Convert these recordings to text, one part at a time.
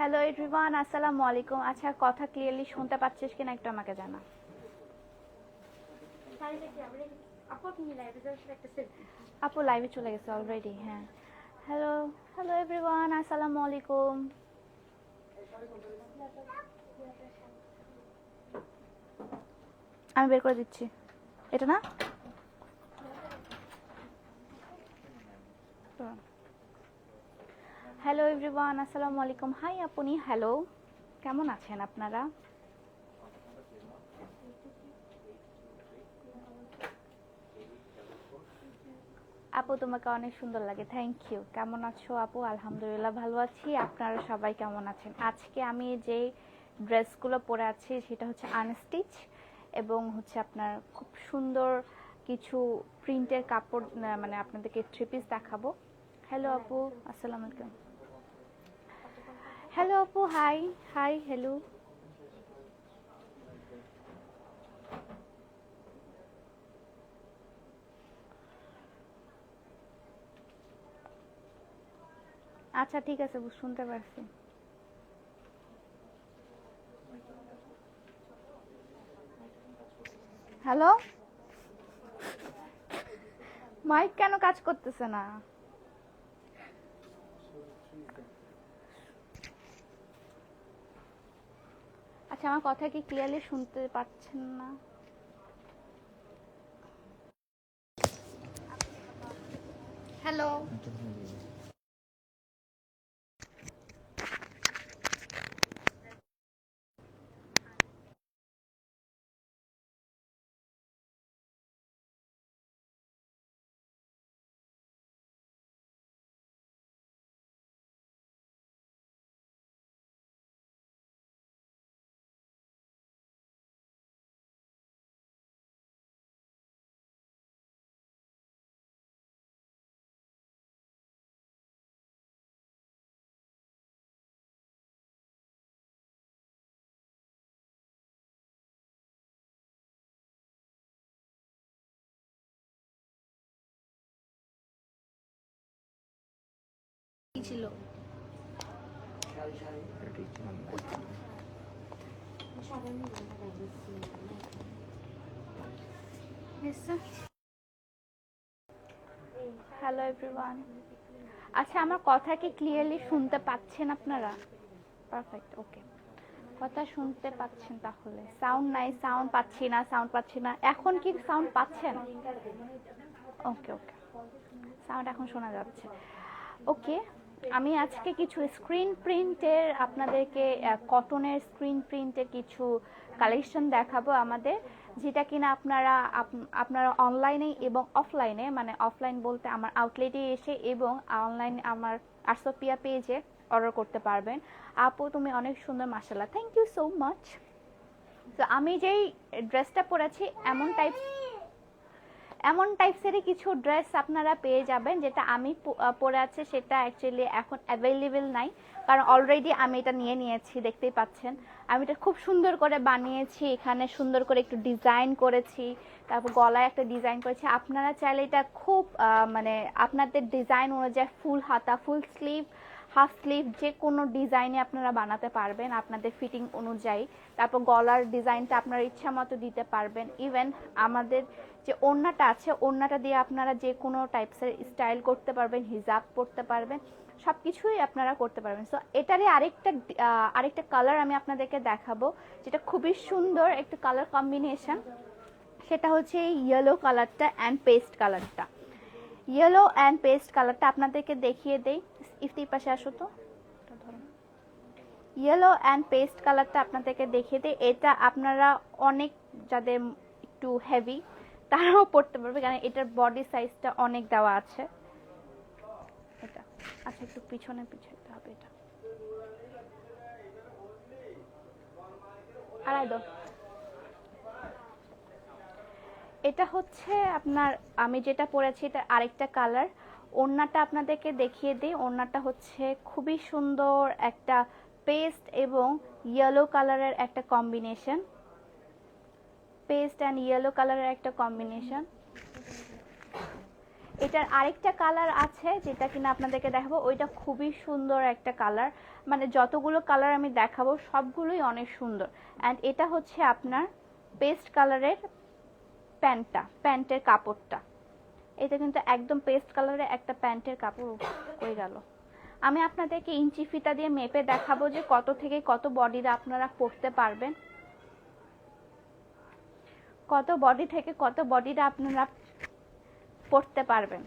Hello everyone আসসালামু আলাইকুম আচ্ছা কথা ক্লিয়ারলি শুনতে পাচ্ছিস কিনা একটু আমাকে জানা। আপু লাইভে চলে গেছে অলরেডি হ্যাঁ। হ্যালো হ্যালো এভরিওয়ান আসসালামু আলাইকুম আমি বের করে দিচ্ছি। এটা না? হ্যালো এভরিওয়ান আসসালামু আলাইকুম হাই আপনি হ্যালো কেমন আছেন আপনারা? আপু তোমাকে অনেক সুন্দর লাগে। থ্যাংক ইউ কেমন আছো আপু? আলহামদুলিল্লাহ ভালো আছি। আপনারা সবাই কেমন আছেন? আজকে আমি যে ড্রেসগুলো পরে আছি সেটা হচ্ছে আনস্টিচ এবং হচ্ছে আপনার খুব সুন্দর কিছু প্রিন্টের কাপড় মানে আপনাদেরকে থ্রি পিস দেখাবো। হ্যালো আপু. আসসালামু আলাইকুম। হ্যালো আপু হাই হাই হ্যালো আচ্ছা ঠিক আছে শুনতে পারছি। হ্যালো মাইক কেন কাজ করতেছে না? আচ্ছা আমার কথা কি ক্লিয়ারলি শুনতে পাচ্ছেন না? হ্যালো ছিল? হ্যালো এভরিওয়ান আচ্ছা আমার কথা কি ক্লিয়ারলি শুনতে পাচ্ছেন আপনারা? পারফেক্ট ওকে কথা শুনতে পাচ্ছেন তাহলে। সাউন্ড নাই সাউন্ড পাচ্ছি না সাউন্ড পাচ্ছি না। এখন কি সাউন্ড পাচ্ছেন? ওকে ওকে সাউন্ড এখন শোনা যাচ্ছে। ওকে আমি আজকে কিছু স্ক্রিন প্রিন্টের আপনাদেরকে কটনের স্ক্রিন প্রিন্টের কিছু কালেকশন দেখাবো আমাদের, যেটা কিনা আপনারা আপ- আপনারা অনলাইনে এবং অফলাইনে মানে অফলাইন বলতে আমার আউটলেটে এসে এবং অনলাইন আমার আরসোপিয়া পেজে অর্ডার করতে পারবেন। আপু, তুমি অনেক সুন্দর মাসাল্লাহ থ্যাংক ইউ সো মাচ তো আমি যেই ড্রেসটা পরেছি, এমন টাইপ এমন টাইপসেরই কিছু ড্রেস আপনারা পেয়ে যাবেন, যেটা আমি পরে আছে, সেটা অ্যাকচুয়ালি এখন অ্যাভেলেবেল নাই। কারণ অলরেডি আমি এটা নিয়ে নিয়েছি, দেখতেই পাচ্ছেন। আমি এটা খুব সুন্দর করে বানিয়েছি, এখানে সুন্দর করে একটু ডিজাইন করেছি, তারপর গলায় একটা ডিজাইন করেছি। আপনারা চাইলে এটা খুব মানে আপনাদের ডিজাইন অনুযায়ী ফুল হাতা, ফুল স্লিভ হাফ স্লিভ যে কোনো ডিজাইনে আপনারা বানাতে পারবেন আপনাদের ফিটিং অনুযায়ী। তারপর গলার ডিজাইনটা আপনারা ইচ্ছা মতো দিতে পারবেন। ইভেন আমাদের যে ওড়নাটা আছে, ওড়নাটা দিয়ে আপনারা যে কোনো টাইপসের স্টাইল করতে পারবেন, হিজাব পরতে পারবেন সব কিছুই আপনারা করতে পারবেন। সো এটারই আরেকটা আরেকটা কালার আমি আপনাদেরকে দেখাবো, যেটা খুবই সুন্দর একটা কালার কম্বিনেশন সেটা হচ্ছে ইয়েলো কালারটা অ্যান্ড পেস্ট কালারটা ইয়েলো অ্যান্ড পেস্ট কালারটা আপনাদেরকে দেখিয়ে দেই। ইফতির পাশে আসো তো। ইয়েলো অ্যান্ড পেস্ট কালারটা আপনাদেরকে দেখিয়ে দিই। এটা আপনারা অনেক যাদের একটু হেভি তারাও পড়তে পারবে, কারণ এটার বডি সাইজটা অনেক দেওয়া আছে। এটা। আচ্ছা একটু পিছনে পিছাইতে হবে এটা। এটা হচ্ছে আপনার, আমি যেটা পরেছি এটা আরেকটা কালার ওড়নাটা আপনাদেরকে দেখিয়ে দিই। ওড়নাটা হচ্ছে খুবই সুন্দর একটা পেস্ট এবং ইয়েলো কালারের একটা কম্বিনেশন পেস্ট অ্যান্ড ইয়েলো কালারের একটা কম্বিনেশন এটার আরেকটা কালার আছে যেটা কিনা আপনাদেরকে দেখাবো। ওইটা খুবই সুন্দর একটা কালার মানে যতগুলো কালার আমি দেখাবো, সবগুলোই অনেক সুন্দর। অ্যান্ড এটা হচ্ছে আপনার পেস্ট কালারের প্যান্টটা, প্যান্টের কাপড়টা। এটা কিন্তু একদম পেস্ট কালারের একটা প্যান্টের কাপড় হয়ে গেল। আমি আপনাদেরকে ইঞ্চি ফিতা দিয়ে মেপে দেখাবো যে কত থেকে কত বডিটা আপনারা পরতে পারবেন। কত বডি থেকে কত বডিটা আপনারা পড়তে পারবেন।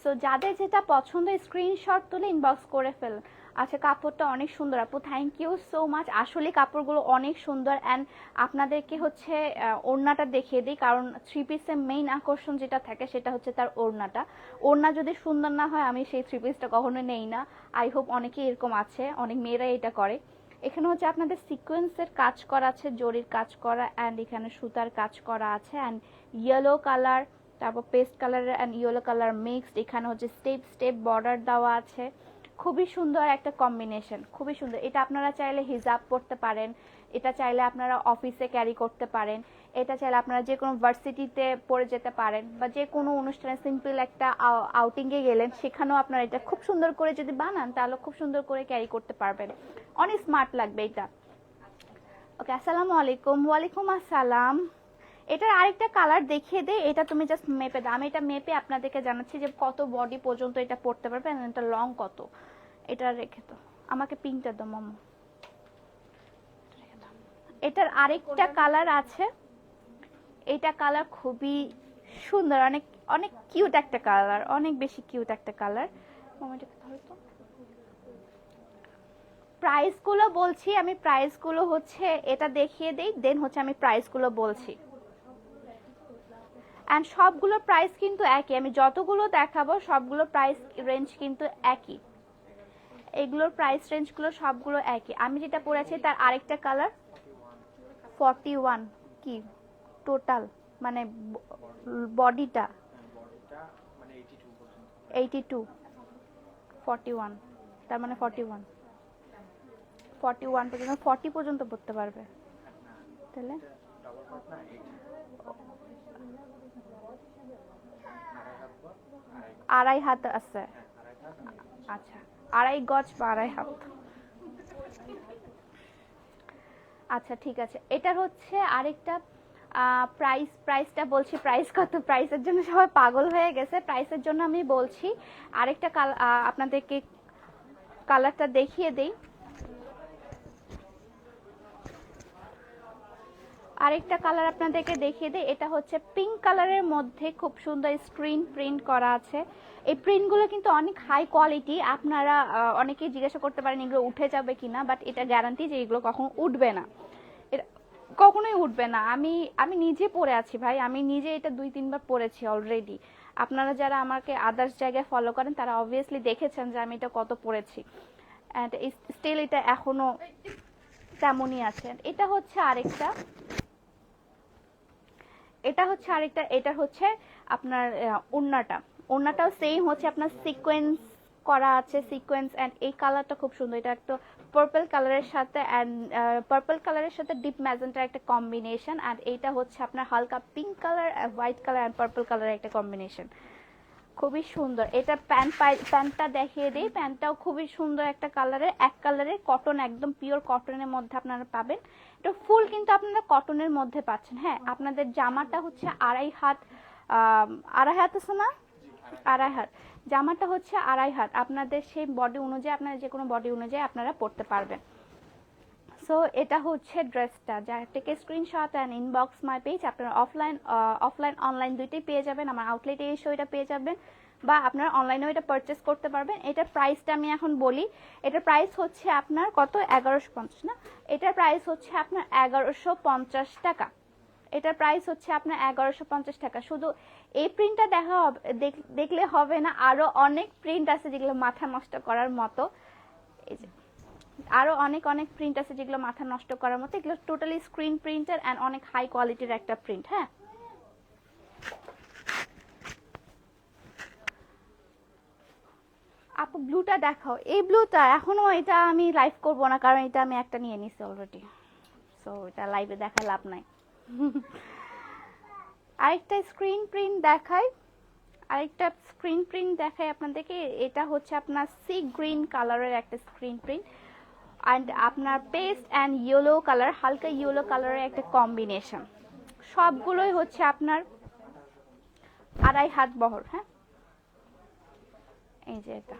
সো যাদের যেটা পছন্দ স্ক্রিনশট তুলে ইনবক্স করে ফেলুন। আচ্ছা কাপড়টা অনেক সুন্দর আপু থ্যাংক ইউ সো মাচ আসলে কাপড়গুলো অনেক সুন্দর অ্যান্ড আপনাদেরকে হচ্ছে ওড়নাটা দেখিয়ে দিই, কারণ থ্রি পিসের মেইন আকর্ষণ যেটা থাকে সেটা হচ্ছে তার ওড়নাটা। ওড়না যদি সুন্দর না হয়, আমি সেই থ্রি পিসটা কখনো নেই না। আই হোপ অনেকেই এরকম আছে, অনেক মেয়েরাই এটা করে। এখানে হচ্ছে আপনাদের সিকোয়েন্সের কাজ করা আছে, জরির কাজ করা অ্যান্ড এখানে সুতার কাজ করা আছে অ্যান্ড ইয়েলো কালার তারপর paste colour and yellow colour mixed এখানে হচ্ছে স্টেপ স্টেপ বর্ডার দেওয়া আছে। খুবই সুন্দর একটা কম্বিনেশন খুবই সুন্দর। এটা আপনারা চাইলে হিজাব পরতে পারেন, এটা চাইলে আপনারা অফিসে ক্যারি করতে পারেন, এটা চাইলে আপনারা যে কোনো ভার্সিটিতে পরে যেতে পারেন বা যে কোনো অনুষ্ঠানে সিম্পল একটা আউটিংয়ে গেলেন, সেখানেও আপনারা এটা খুব সুন্দর করে যদি বানান, তাহলে খুব সুন্দর করে ক্যারি করতে পারবেন। অনেক স্মার্ট লাগবে এটা। ওকে আসসালামু আলাইকুম। ওয়ালাইকুম আসসালাম। এটার আরেকটা কালার দেখিয়ে দে এটা তুমি জাস্ট মেপে দাও। আমি এটা মেপে আপনাদেরকে জানাচ্ছি যে কত বডি পর্যন্ত এটা পড়তে পারবে এটা লং কত। এটা রেখে তো আমাকে পিঙ্কটা দাও মামা। এটার আরেকটা কালার আছে। এটা কালার খুবই সুন্দর অনেক অনেক কিউট একটা কালার অনেক বেশি কিউট একটা কালার প্রাইসগুলো বলছি আমি প্রাইসগুলো হচ্ছে এটা দেখিয়ে দেই দেন হচ্ছে আমি প্রাইসগুলো বলছি। অ্যান্ড সবগুলো প্রাইস কিন্তু একই। আমি যতগুলো দেখাবো, সবগুলো প্রাইস রেঞ্জ কিন্তু একই। এগুলোর প্রাইস রেঞ্জগুলো সবগুলো একই। আমি যেটা পরেছি, তার আরেকটা কালার ফর্টি ওয়ান কি? টোটাল মানে বডিটা বডিটা 82 পর্যন্ত এইটি টু ফর্টি ওয়ান তার মানে ফর্টি ওয়ান ফর্টি ওয়ান পর্যন্ত ফর্টি পর্যন্ত পড়তে পারবে। তাহলে ডাবল কাট না 80 আড়াই হাত আছে। আচ্ছা আড়াই গজ বা আড়াই হাত। আচ্ছা ঠিক আছে। এটার হচ্ছে আরেকটা প্রাইস প্রাইসটা বলছি প্রাইস কত? প্রাইসের জন্য সবাই পাগল হয়ে গেছে। প্রাইসের জন্য আমি বলছি, আরেকটা কাল আপনাদেরকে কালারটা দেখিয়ে দেই। আরেকটা কালার আপনাদেরকে দেখিয়ে দিই, এটা হচ্ছে পিঙ্ক কালারের মধ্যে খুব সুন্দর স্ক্রিন প্রিন্ট করা আছে। এই প্রিন্টগুলো কিন্তু অনেক হাই কোয়ালিটি আপনারা অনেকেই জিজ্ঞাসা করতে পারেন এগুলো উঠে যাবে কিনা বাট এটা গ্যারান্টি যে এগুলো কখনো উঠবে না। কখনোই উঠবে না। আমি আমি নিজে পরে আছি ভাই, আমি নিজে এটা দুই তিনবার পরেছি অলরেডি আপনারা যারা আমাকে আদার্স জায়গায় ফলো করেন, তারা অবভিয়াসলি দেখেছেন যে আমি এটা কত পরেছি। অ্যান্ড স্টিল এটা এখনও তেমনই আছে। এটা হচ্ছে আরেকটা এটা হচ্ছে আরেকটা, এটা হচ্ছে আপনার ওড়নাটা। ওড়নাটাও সেম হচ্ছে, আপনার সিকোয়েন্স করা আছে সিকোয়েন্স অ্যান্ড এই কালারটা খুব সুন্দর। এটা একটা পার্পল কালারের সাথে অ্যান্ড পার্পল কালারের সাথে ডিপ ম্যাজেন্টার একটা কম্বিনেশন অ্যান্ড এইটা হচ্ছে আপনার হালকা pink colour white colour and purple কালারের একটা কম্বিনেশন খুবই সুন্দর। এটা প্যান্ট প্যান্টটা দেখিয়ে দিই। প্যান্টটাও খুবই সুন্দর একটা কালারের এক কালারের কটন একদম পিওর কটনের মধ্যে আপনারা পাবেন। এটা ফুল কিন্তু আপনারা কটনের মধ্যে পাচ্ছেন। হ্যাঁ আপনাদের জামাটা হচ্ছে আড়াই হাত আড়াই হাত আছে না? আড়াই হাত। জামাটা হচ্ছে আড়াই হাত। আপনাদের সেই বডি অনুযায়ী, আপনারা যে কোনো বডি অনুযায়ী আপনারা পরতে পারবেন। সো এটা হচ্ছে ড্রেসটা যা থেকে screenshot and inbox my page আপনারা অফলাইন অফলাইন অনলাইন দুইটাই পেয়ে যাবেন। আমার আউটলেটে এসেও এটা পেয়ে যাবেন। বা আপনারা অনলাইনেও এটা পারচেস করতে পারবেন। এটার প্রাইসটা আমি এখন বলি। এটার প্রাইস হচ্ছে আপনার কত? এগারোশো পঞ্চাশ, না? এটার প্রাইস হচ্ছে আপনার এগারোশো পঞ্চাশ টাকা। এটার প্রাইস হচ্ছে আপনার এগারোশো পঞ্চাশ টাকা। শুধু এই প্রিন্টটা দেখা হবে দেখ- দেখলে হবে না আরও অনেক প্রিন্ট আছে যেগুলো মাথা নষ্ট করার মতো। এই যে আরও অনেক অনেক প্রিন্ট আছে যেগুলো মাথা নষ্ট করার মতো। এগুলো টোটালি স্ক্রিন প্রিন্টার অ্যান্ড অনেক হাই কোয়ালিটির একটা প্রিন্ট হ্যাঁ? আপু ব্লুটা দেখাও। এই ব্লুটা এখনও এটা আমি লাইভ করব না, কারণ এটা আমি একটা নিয়ে নিছি অলরেডি সো এটা লাইভে দেখা লাভ নাই। আরেকটা স্ক্রিন প্রিন্ট দেখাই। আরেকটা স্ক্রিন প্রিন্ট দেখাই আপনাদেরকে। এটা হচ্ছে আপনার সি গ্রিন কালারের একটা স্ক্রিন প্রিন্ট অ্যান্ড আপনার পেস্ট অ্যান্ড ইয়েলো কালার হালকা ইয়েলো কালারের একটা কম্বিনেশন সবগুলোই হচ্ছে আপনার আড়াই হাত বহর হ্যাঁ? এই যে এটা।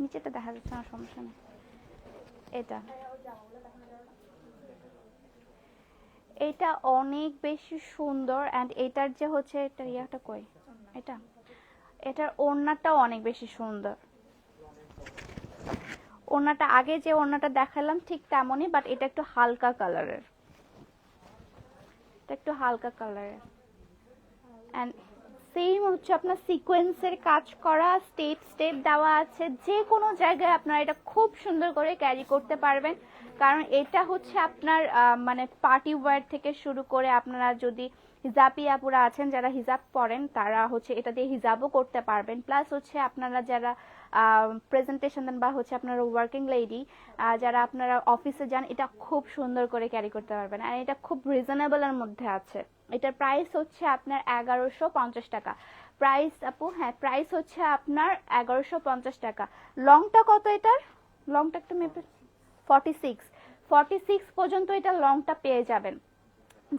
নিচেটা দেখা যাচ্ছে, না, সমস্যা নেই। এটা। এটা অনেক বেশি সুন্দর অ্যান্ড এটার যে হচ্ছে এটার ইয়াটা কই? এটা। এটার ওড়নাটাও অনেক বেশি সুন্দর। ওড়নাটা, আগে যে ওড়নাটা দেখালাম ঠিক তেমনই বাট এটা একটু হালকা কালারের এটা একটু হালকা কালারের অ্যান্ড সেম হচ্ছে আপনার সিকোয়েন্সের কাজ করা স্টেপ স্টেপ দেওয়া আছে। যে কোনো জায়গায় আপনারা এটা খুব সুন্দর করে ক্যারি করতে পারবেন। কারণ এটা হচ্ছে আপনার মানে পার্টি ওয়্যার থেকে শুরু করে আপনারা যদি হিজাবি আপুরা আছেন, যারা হিজাব পরেন, তারা হচ্ছে এটা দিয়ে হিজাবও করতে পারবেন। প্লাস হচ্ছে আপনারা যারা প্রেজেন্টেশন দেন বা হচ্ছে আপনারা ওয়ার্কিং লেডি যারা আপনারা অফিসে যান, এটা খুব সুন্দর করে ক্যারি করতে পারবেন। আর এটা খুব রিজনেবলের মধ্যে আছে। এটার প্রাইস হচ্ছে আপনার এগারোশো পঞ্চাশ টাকা। প্রাইস আপু হ্যাঁ প্রাইস হচ্ছে আপনার এগারোশো পঞ্চাশ টাকা। লংটা কত এটার? লংটা একটু মেপে ফর্টি সিক্স ফর্টি সিক্স পর্যন্ত এটা লংটা পেয়ে যাবেন।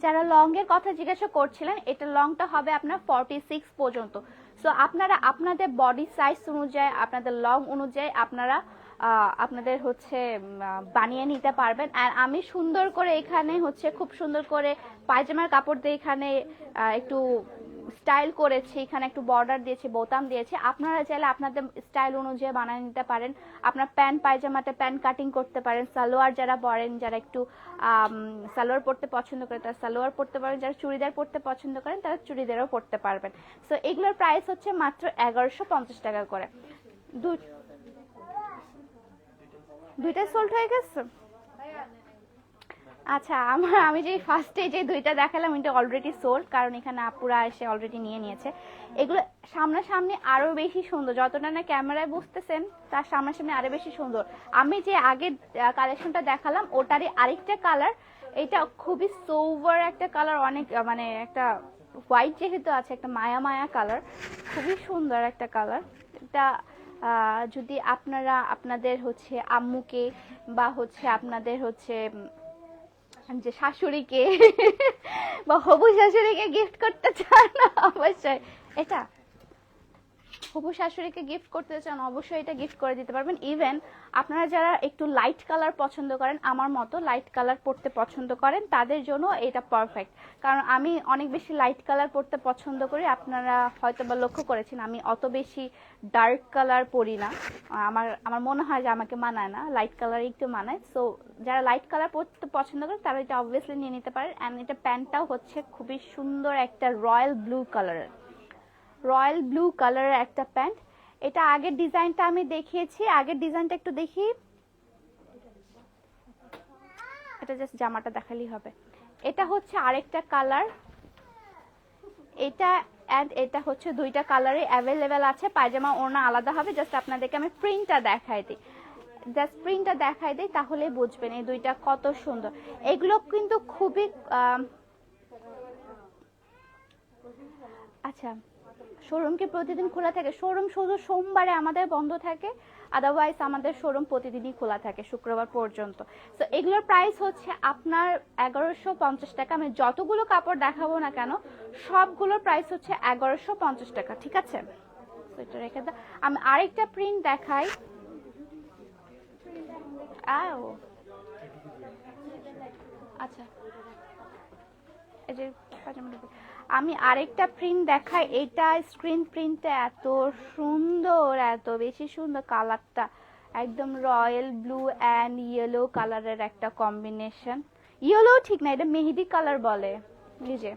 যারা লং এর কথা জিজ্ঞাসা করছিলেন, এটা লংটা হবে আপনার ফর্টি সিক্স পর্যন্ত। সো আপনারা আপনাদের বডি সাইজ অনুযায়ী, আপনাদের লং অনুযায়ী আপনারা আপনাদের হচ্ছে বানিয়ে নিতে পারবেন। আর আমি সুন্দর করে এখানে হচ্ছে খুব সুন্দর করে পায়জামার কাপড় দিয়ে এখানে একটু স্টাইল করেছি। এখানে একটু বর্ডার দিয়েছি, বোতাম দিয়েছি। আপনারা চাইলে আপনাদের স্টাইল অনুযায়ী বানিয়ে নিতে পারেন। আপনার প্যান্ট পায়জামাতে প্যান্ট কাটিং করতে পারেন। সালোয়ার যারা পরেন, যারা একটু সালোয়ার পরতে পছন্দ করে, তারা সালোয়ার পরতে পারেন। যারা চুড়িদার পরতে পছন্দ করেন, তারা চুড়িদারও পরতে পারবেন। সো এগুলোর প্রাইস হচ্ছে মাত্র এগারোশো পঞ্চাশ টাকা করে। দুই দুইটা সোল্ড হয়ে গেছে? আচ্ছা আমার, আমি যে ফার্স্টে যে দুইটা দেখালাম, এটা অলরেডি সোল্ড কারণ এখানে আপুরা এসে অলরেডি নিয়ে নিয়েছে। এগুলো সামনাসামনি আরও বেশি সুন্দর, যতটা না ক্যামেরায় বুঝতেছেন, তার সামনাসামনি আরও বেশি সুন্দর। আমি যে আগের কালেকশনটা দেখালাম, ওটারই আরেকটা কালার এটা খুবই সোভার একটা কালার অনেক মানে একটা হোয়াইট যেহেতু আছে, একটা মায়া মায়া কালার খুবই সুন্দর একটা কালার এটা যদি আপনারা আপনাদের হচ্ছে আম্মুকে বা হচ্ছে আপনাদের হচ্ছে যে শাশুড়িকে বা হবু শাশুড়িকে গিফট করতে চান, অবশ্যই। এটা হবু শাশুড়িকে গিফট করতে চান, অবশ্যই এটা গিফট করে দিতে পারবেন। ইভেন আপনারা যারা একটু লাইট কালার পছন্দ করেন, আমার মতো লাইট কালার পড়তে পছন্দ করেন, তাদের জন্য এটা পারফেক্ট কারণ আমি অনেক বেশি লাইট কালার পড়তে পছন্দ করি, আপনারা হয়তো বা লক্ষ্য করেছেন, আমি অত বেশি ডার্ক কালার পরি না। আমার আমার মনে হয় যে আমাকে মানায় না লাইট কালার একটু মানায়। সো যারা লাইট কালার পরতে পছন্দ করেন, তারা এটা অবভিয়াসলি নিয়ে নিতে পারেন। অ্যান্ড এটা প্যান্টটাও হচ্ছে খুবই সুন্দর একটা রয়্যাল ব্লু কালারের রয়্যাল ব্লু কালারের একটা প্যান্ট। এটা আগের ডিজাইনটা আমি দেখিয়েছি। আগের ডিজাইনটা একটু দেখি। এটা জাস্ট জামাটা দেখালেই হবে। এটা হচ্ছে আরেকটা কালার। এটা অ্যান্ড এটা হচ্ছে দুইটা কালারে অ্যাভেলেবেল আছে। পায়জামা, ওড়না আলাদা হবে। জাস্ট আপনাদেরকে আমি প্রিন্টটা দেখাই দিই। জাস্ট প্রিন্টটা দেখাই দিই, তাহলে বুঝবেন এই দুইটা কত সুন্দর। এগুলো কিন্তু খুবই আচ্ছা শোরুম কি প্রতিদিন খোলা থাকে। শোরুম শুধু সোমবারে আমাদের বন্ধ থাকে আদারওয়াইজ আমাদের শোরুম প্রতিদিনই খোলা থাকে শুক্রবার পর্যন্ত। তো এগুলোর প্রাইস হচ্ছে আপনার এগারোশো পঞ্চাশ টাকা। আমি যতগুলো কাপড় দেখাবো না কেন, সবগুলোর প্রাইস হচ্ছে এগারোশো পঞ্চাশ টাকা, ঠিক আছে? এটা রেখে আমি আরেকটা প্রিন্ট দেখাই। আচ্ছা। এই যে আমি আরেকটা প্রিন্ট দেখাই। এটা স্ক্রিন প্রিন্টটা এত সুন্দর, এত বেশি সুন্দর কালারটা একদম রয়্যাল ব্লু অ্যান্ড ইয়েলো কালারের একটা কম্বিনেশন ইয়েলো ঠিক না, এটা মেহেদি কালার বলে। যে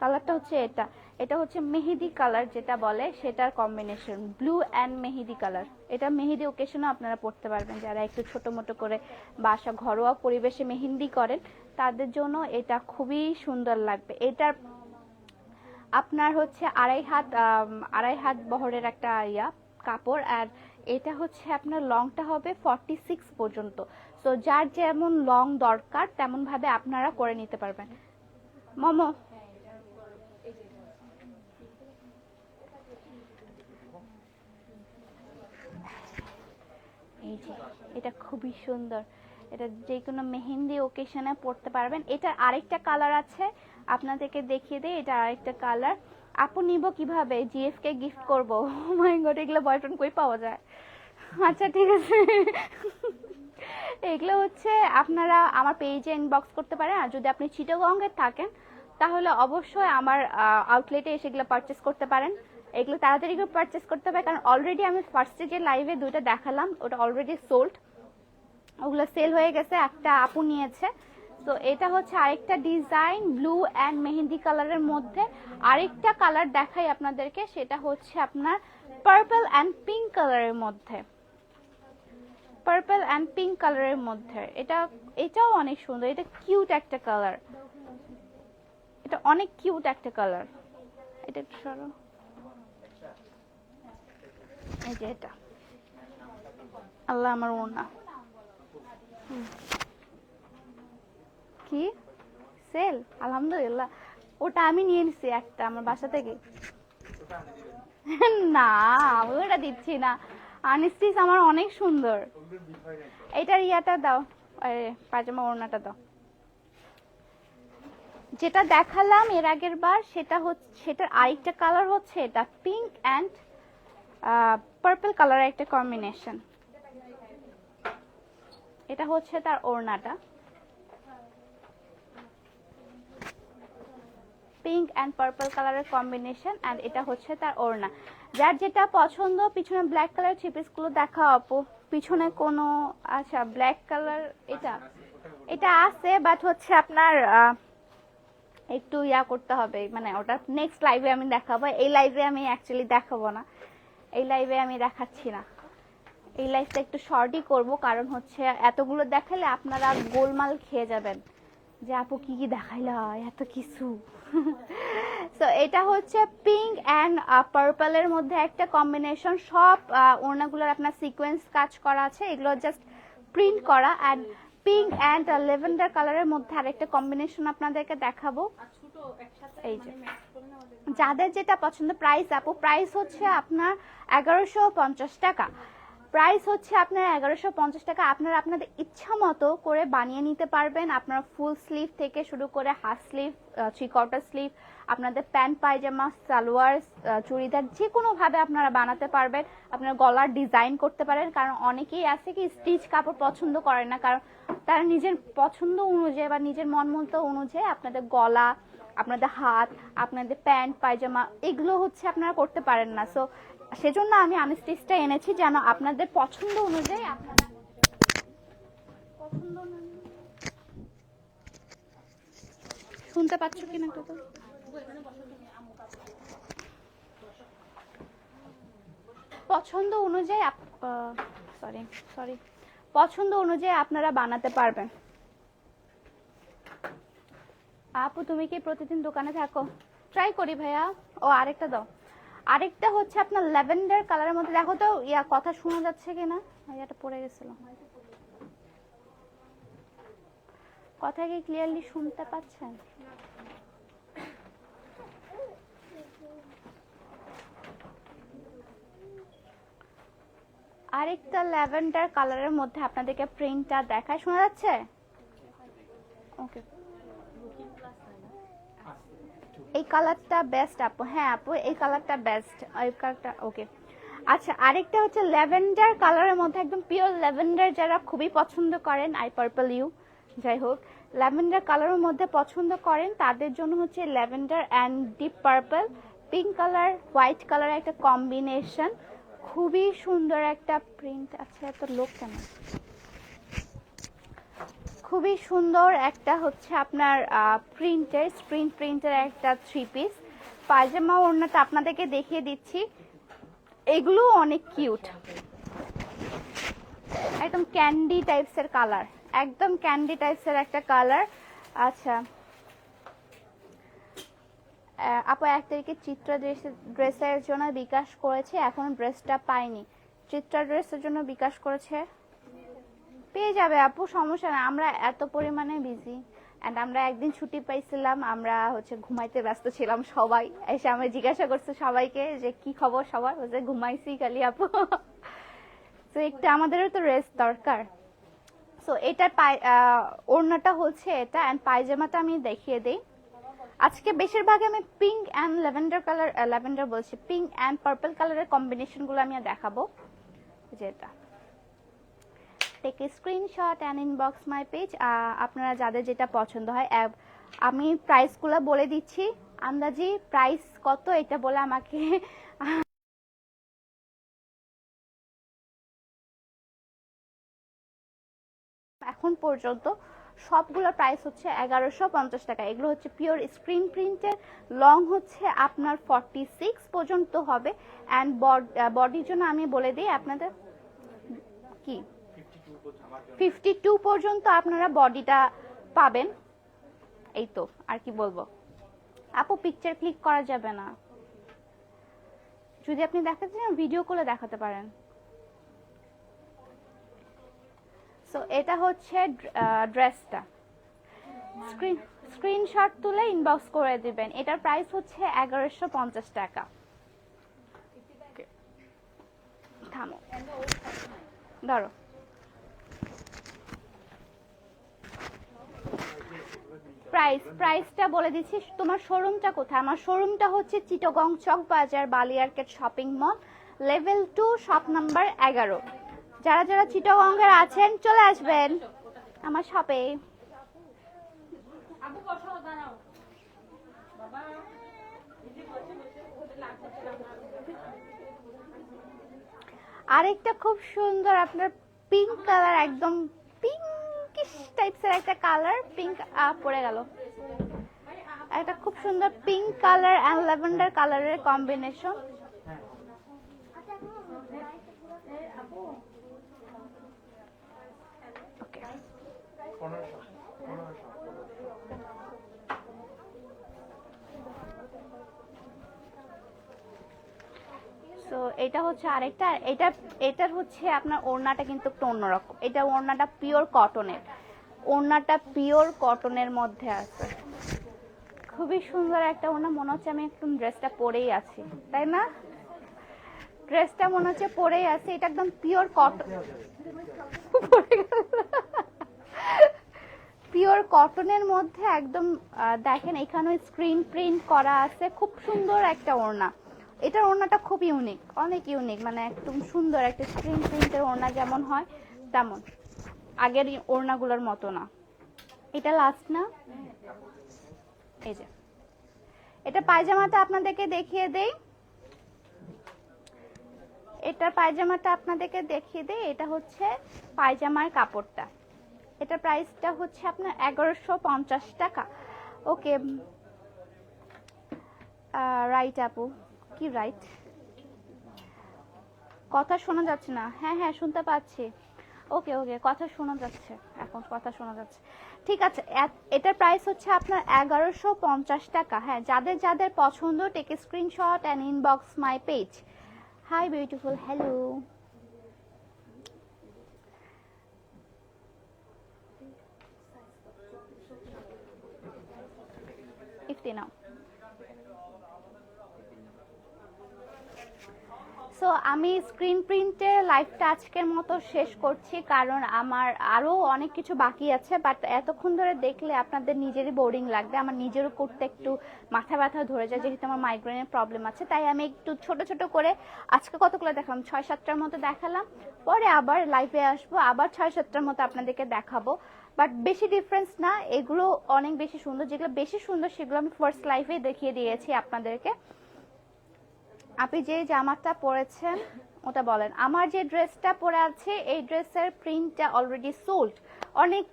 কালারটা হচ্ছে এটা। এটা হচ্ছে মেহেদি কালার যেটা বলে, সেটার combination blue and Mehedi colour এটা মেহেদি ওকেশনও আপনারা পড়তে পারবেন। যারা একটু ছোট মোটো করে বাসা ঘরোয়া পরিবেশে মেহেন্দি করেন, তাদের জন্য এটা খুবই সুন্দর লাগবে। এটার আপনার হচ্ছে আড়াই হাত আড়াই হাত বহরের একটা ইয়া, কাপড়, আর এটা হচ্ছে আপনার লংটা হবে ফর্টি সিক্স পর্যন্ত। সো যার যেমন লং দরকার তেমন ভাবে আপনারা করে নিতে পারবেন। মোমো। এটা খুবই সুন্দর। এটা যে কোনো মেহেন্দি ওকেশনে পড়তে পারবেন। এটার আরেকটা কালার আছে আপনাদেরকে দেখিয়ে দেই, এটা আরেকটা কালার আপু নিব কীভাবে? জিএফ কে গিফট করব। মাই গড এগুলো বয়ফ্রেন্ড কই পাওয়া যায়? আচ্ছা ঠিক আছে। এগুলো হচ্ছে আপনারা আমার পেজে ইনবক্স করতে পারেন, আর যদি আপনি চিটাগঙ্গে থাকেন, তাহলে অবশ্যই আমার আউটলেটে এসে এগুলো পারচেস করতে পারেন। এগুলো তাড়াতাড়ি করে পারচেস করতে হবে, কারণ অলরেডি আমি ফার্স্টে যে লাইভে দুইটা দেখালাম, ওটা অলরেডি সোল্ড ওগুলো সেল হয়ে গেছে, একটা আপু নিয়েছে। তো এটা হচ্ছে আরেকটা ডিজাইন ব্লু অ্যান্ড মেহেন্দি কালারের মধ্যে। আরেকটা কালার দেখাই আপনাদেরকে, সেটা হচ্ছে আপনার পার্পল অ্যান্ড পিঙ্ক কালারের মধ্যে। পার্পল অ্যান্ড পিঙ্ক কালারের মধ্যে। এটা, এটাও অনেক সুন্দর, এটা কিউট একটা কালার। এটা অনেক কিউট একটা কালার। এটা সরো। এই যে এটা। আল্লাহ আমার ওনা হুম। কি? সেল? আলহামদুলিল্লাহ। ওটা আমি নিয়ে নিছি একটা আমার বাসা থেকে। না, আমি ওটা দিচ্ছি না। আনিস্টিস আমার অনেক সুন্দর। এটার ইয়াটা দাও। পাজামা ওড়নাটা দাও। যেটা দেখালাম এর আগের বার, সেটা হচ্ছে সেটার আরেকটা কালার হচ্ছে এটা পিঙ্ক অ্যান্ড পার্পল কালারের একটা কম্বিনেশন এটা হচ্ছে তার ওড়নাটা। পিঙ্ক অ্যান্ড পার্পল কালারের কম্বিনেশন অ্যান্ড এটা হচ্ছে তার ওড়না। যার যেটা পছন্দ, পিছনে ব্ল্যাক কালার থ্রি গুলো দেখা আপু পিছনে কোনো আচ্ছা ব্ল্যাক কালার এটা? এটা আছে বাট হচ্ছে আপনার একটু ইয়া করতে হবে। মানে ওটা নেক্সট লাইভে আমি দেখাবো। এই লাইভে আমি অ্যাকচুয়ালি দেখাবো না। এই লাইভে আমি দেখাচ্ছি না। এই লাইভটা একটু শর্টই করব, কারণ হচ্ছে এতগুলো দেখালে আপনারা গোলমাল খেয়ে যাবেন। যে আপু কি কি দেখাইলা এত কিছু। সো এটা হচ্ছে পিঙ্ক অ্যান্ড পার্পলের মধ্যে একটা কম্বিনেশন সব আহ, ওড়নাগুলোর আপনার সিকোয়েন্স কাজ করা আছে এগুলো জাস্ট প্রিন্ট করা। অ্যান্ড পিঙ্ক অ্যান্ড লেভেন্ডার কালারের মধ্যে আরেকটা কম্বিনেশন আপনাদেরকে দেখাবো। এই যে। যাদের যেটা পছন্দ প্রাইস আপু প্রাইস হচ্ছে আপনার এগারোশো পঞ্চাশ টাকা। প্রাইস হচ্ছে আপনার এগারোশো পঞ্চাশ টাকা। আপনারা আপনাদের ইচ্ছা মতো করে বানিয়ে নিতে পারবেন। আপনার ফুল স্লিভ থেকে শুরু করে half sleeve three quarter sleeve, আপনাদের প্যান্ট, পায়জামা, সালোয়ার চুড়িদার যে কোনোভাবে আপনারা বানাতে পারবেন। আপনার গলার ডিজাইন করতে পারেন, কারণ অনেকেই আছে কি, স্টিচ কাপড় পছন্দ করে না, কারণ তারা নিজের পছন্দ অনুযায়ী বা নিজের মন মতো অনুযায়ী আপনাদের গলা, আপনাদের হাত, আপনাদের প্যান্ট, পায়জামা, এগুলো হচ্ছে আপনারা করতে পারেন না। সো সেজন্য আমি আনস্টিচটা এনেছি যেন আপনাদের পছন্দ অনুযায়ী আপনারা শুনতে পাচ্ছ কিনা তো? পছন্দ অনুযায়ী সরি সরি পছন্দ অনুযায়ী আপনারা বানাতে পারবেন। আপু, তুমি কি প্রতিদিন দোকানে থাকো? ট্রাই করি ভাইয়া। ও, আরেকটা দাও। আরেকটা হচ্ছে আপনার ল্যাভেন্ডার কালারের মধ্যে। দেখো তো, ইয়া, কথা শোনা যাচ্ছে কিনা? ইয়াটা পড়ে গেছিল। কথা কি ক্লিয়ারলি শুনতে পাচ্ছেন? আরেকটা ল্যাভেন্ডার কালারের মধ্যে আপনাদেরকে প্রিন্টটা দেখায়। শোনা যাচ্ছে? ওকে এই কালারটা বেস্ট আপু। হ্যাঁ আপু, এই কালারটা বেস্ট এই কালারটা ওকে আচ্ছা আরেকটা হচ্ছে ল্যাভেন্ডার কালারের মধ্যে একদম পিওর ল্যাভেন্ডার যারা খুবই পছন্দ করেন আই পার্পল ইউ যাই হোক ল্যাভেন্ডার কালারের মধ্যে পছন্দ করেন, তাদের জন্য হচ্ছে lavender and deep purple pink colour white colour একটা কম্বিনেশন খুবই সুন্দর একটা প্রিন্ট আছে, এত লোক কেন খুবই সুন্দর একটা হচ্ছে আপনার প্রিন্টের স্ক্রিন প্রিন্টের একটা থ্রি পিস পায়জামা ওড়নাটা আপনাদেরকে দেখিয়ে দিচ্ছি। এগুলো অনেক কিউট একদম ক্যান্ডি টাইপসের কালার একদম ক্যান্ডি টাইপসের একটা কালার আচ্ছা। আপু এক তারিখে চিত্রা ড্রেস ড্রেসের জন্য বিকাশ করেছে, এখন ড্রেসটা পাইনি চিত্রা ড্রেসের জন্য বিকাশ করেছে? পেয়ে যাবে, আপু, সমস্যা না আমরা এত পরিমাণে বিজি অ্যান্ড আমরা একদিন ছুটি পাইছিলাম, আমরা হচ্ছে ঘুমাইতে ব্যস্ত ছিলাম সবাই। এসে আমি জিজ্ঞাসা করছি সবাইকে যে কি খবর সবার? বলছে, ঘুমাইছি খালি, আপু। তো একটু আমাদেরও তো রেস্ট দরকার। সো এটা ওড়নাটা হচ্ছে এটা অ্যান্ড পায়জামাটা আমি দেখিয়ে দিই। আজকে বেশিরভাগ আমি pink and lavender colour lavender বলছি। পিঙ্ক অ্যান্ড পার্পল কালারের কম্বিনেশনগুলো আমি দেখাবো। যেটা take screenshot and inbox my page আপনারা যাদের যেটা পছন্দ হয় আমি প্রাইসগুলো বলে দিচ্ছি। আন্দাজি প্রাইস কত এটা বলে আমাকে এখন পর্যন্ত সবগুলোর প্রাইস হচ্ছে এগারোশো পঞ্চাশ টাকা। এগুলো হচ্ছে পিওর স্ক্রিন প্রিন্টের লং হচ্ছে আপনার ফর্টি সিক্স পর্যন্ত হবে। অ্যান্ড বডির জন্য আমি বলে দিই, আপনাদের কি? ফিফটি টু পর্যন্ত আপনারা বডিটা পাবেন। এই তো আর কি বলব? আপু পিকচার ক্লিক করা যাবে না। যদি আপনি দেখাতে চান ভিডিও করে দেখাতে পারেন। সো এটা হচ্ছে ড্রেসটা স্ক্রিন স্ক্রিনশট তুলে ইনবক্স করে দিবেন। এটার প্রাইস হচ্ছে এগারোশো পঞ্চাশ টাকা। থামো। ধরো। প্রাইস প্রাইসটা বলে দিচ্ছি তোমার শোরুমটা কোথায়? আমার শোরুমটা হচ্ছে Chittagong Chawk Bazar বালিয়ারকেট shopping mall level two shop number এগারো। যারা যারা চিটগঙ্গের আছেন চলে আসবেন আমার শপে আরেকটা খুব সুন্দর আপনার পিঙ্ক কালার একদম পিঙ্কিশ টাইপসের একটা কালার পিঙ্ক পড়ে গেল। একটা খুব সুন্দর পিঙ্ক কালার অ্যান্ড ল্যাভেন্ডার কালারের কম্বিনেশন ওকে সো এটা হচ্ছে আরেকটা, আর এটা, এটার হচ্ছে আপনার ওড়নাটা কিন্তু একটু অন্যরকম। এটা ওড়নাটা পিওর কটনের ওড়নাটা পিওর কটনের মধ্যে আছে। খুবই সুন্দর একটা ওড়না, মনে হচ্ছে আমি একদম ড্রেসটা পরেই আছি, তাই না? ড্রেসটা মনে হচ্ছে পরেই আছে, এটা একদম পিওর কটন পিওর কটনের মধ্যে একদম দেখেন এখানে স্ক্রিন প্রিন্ট করা আছে, খুব সুন্দর একটা ওড়না। এটার ওড়নাটা খুব ইউনিক অনেক ইউনিক মানে একদম সুন্দর, একটা স্ক্রিন প্রিন্টের ওড়না যেমন হয়, তেমন। আগের ওড়নাগুলোর মতো না। এটা লাস্ট না? এই যে। এটা পায়জামাটা আপনাদেরকে দেখিয়ে দেই। এটার পায়জামাটা আপনাদেরকে দেখিয়ে দেই, এটা হচ্ছে পায়জামার কাপড়টা। এটা প্রাইসটা হচ্ছে আপনার এগারোশো পঞ্চাশ টাকা। ওকে রাইট আপু। কি রাইট কথা শোনা যাচ্ছে না। হ্যাঁ হ্যাঁ শুনতে পাচ্ছি। ওকে ওকে কথা শোনা যাচ্ছে। এখন কথা শোনা যাচ্ছে। ঠিক আছে এটার প্রাইস হচ্ছে আপনার এগারোশো পঞ্চাশ টাকা। হ্যাঁ যাদের যাদের পছন্দ take screenshot and inbox my page hi beautiful hello Ifti now so আমি স্ক্রিন প্রিন্টের লাইফটা আজকের মতো শেষ করছি কারণ আমার আরও অনেক কিছু বাকি আছে বাট এতক্ষণ ধরে দেখলে আপনাদের নিজেরই বোরিং লাগবে। আমার নিজেরও করতে একটু মাথা ব্যথা ধরে যায়, যেহেতু আমার মাইগ্রেনের প্রবলেম আছে। তাই আমি একটু ছোট ছোট করে আজকে কতগুলো দেখালাম? ছয়, সাতটার মতো দেখালাম। পরে আবার লাইভে আসব, আবার ছয়, সাতটার মতো আপনাদেরকে দেখাবো। বাট বেশি ডিফারেন্স না, এগুলো অনেক বেশি সুন্দর। যেগুলো বেশি সুন্দর, সেগুলো আমি ফার্স্ট লাইভে দেখিয়ে দিয়েছি আপনাদেরকে। আপনি যে জামাটা পরেছেন, ওটা বলেন। আমার যে ড্রেসটা পরে আছে, এই ড্রেসের প্রিন্টটা অলরেডি সোল্ড অনেক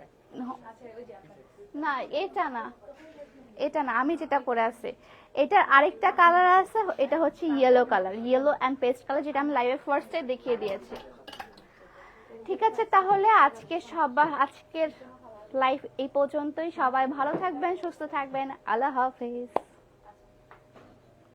না, এটা না। এটা না, আমি যেটা পরে আছি। এটার আরেকটা কালার আছে, এটা হচ্ছে yellow colour yellow and paste colour যেটা আমি লাইভে ফার্স্টে দেখিয়ে দিয়েছি। ঠিক আছে, তাহলে আজকে সবাই, আজকের লাইফ এই পর্যন্তই। সবাই ভালো থাকবেন, সুস্থ থাকবেন। আল্লাহ হাফিজ।